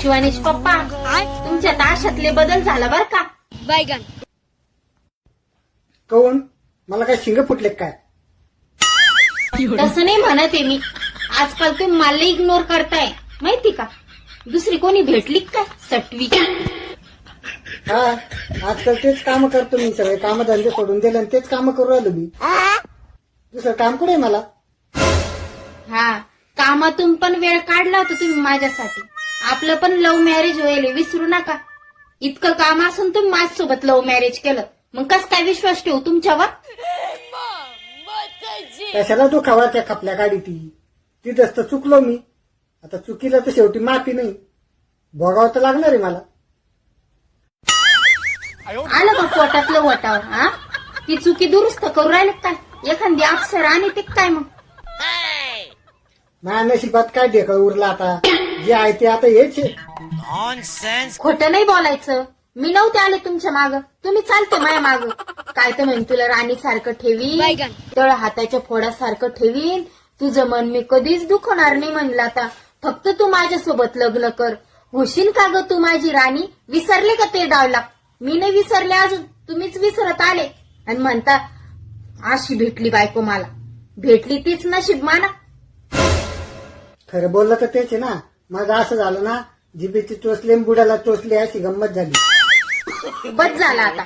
शिवानीश पप्पा तुमच्या ताशातले बदल झाला बर का? बैगन काऊन मला काय शिंग फुटले काय? तसं नाही म्हणत आहे मी. आजकाल तुम्ही मला इग्नोर करताय. माहिती का? दुसरी कोणी भेटली का? काय सटवी हा आजकाल तेच काम करतो मी सगळे. काम धंदे सोडून दिले आणि तेच काम करू राहिलो मी. दुसरं काम कुठे आहे मला? हा. कामातून पण वेळ काढला होता तुम्ही माझ्यासाठी. आपलं पण लव्ह मॅरेज होईल विसरू नका. इतकं काम असून तुम्ही माझ्यासोबत लव्ह मॅरेज केलं. मग कस काय विश्वास ठेवू तुमच्यावर? कशाला तू खवाच्या खपल्या गाडी ती तिथंच तर चुकलो मी. आता चुकीला तर शेवटी माफी नाही. भोगावं तर लागणार आहे मला. आलं का पोटातलं वटावर हा? ती चुकी दुरुस्त करू राहिले काय? एखादी अक्षर आणि ते काय मग? माझ्या नशिबात काय ढेकळ उरला आता? जे आहे ते आता हेच आहे. खोटं नाही बोलायचं. मी नव्हते आले तुमच्या माग. तुम्ही चालते माझ्या माग. काय तर म्हण तुला राणी सारखं ठेवी. तळ हाताच्या फोडासारखं ठेवीन. तुझं मन मी कधीच दुखवणार नाही म्हणलं आता. फक्त तू माझ्यासोबत लग्न कर. होशील का ग तू माझी राणी? विसरले का ते डावला? मी नाही विसरले अजून. तुम्हीच विसरत आले. आणि म्हणता अशी भेटली बायको मला. भेटली तीच नशीब माना खरं बोललं तर तेच आहे ना. माझं असं झालं ना जिबीची चोचले आणि बुडाला चोचले अशी गंमत झाली. बस झाला आता.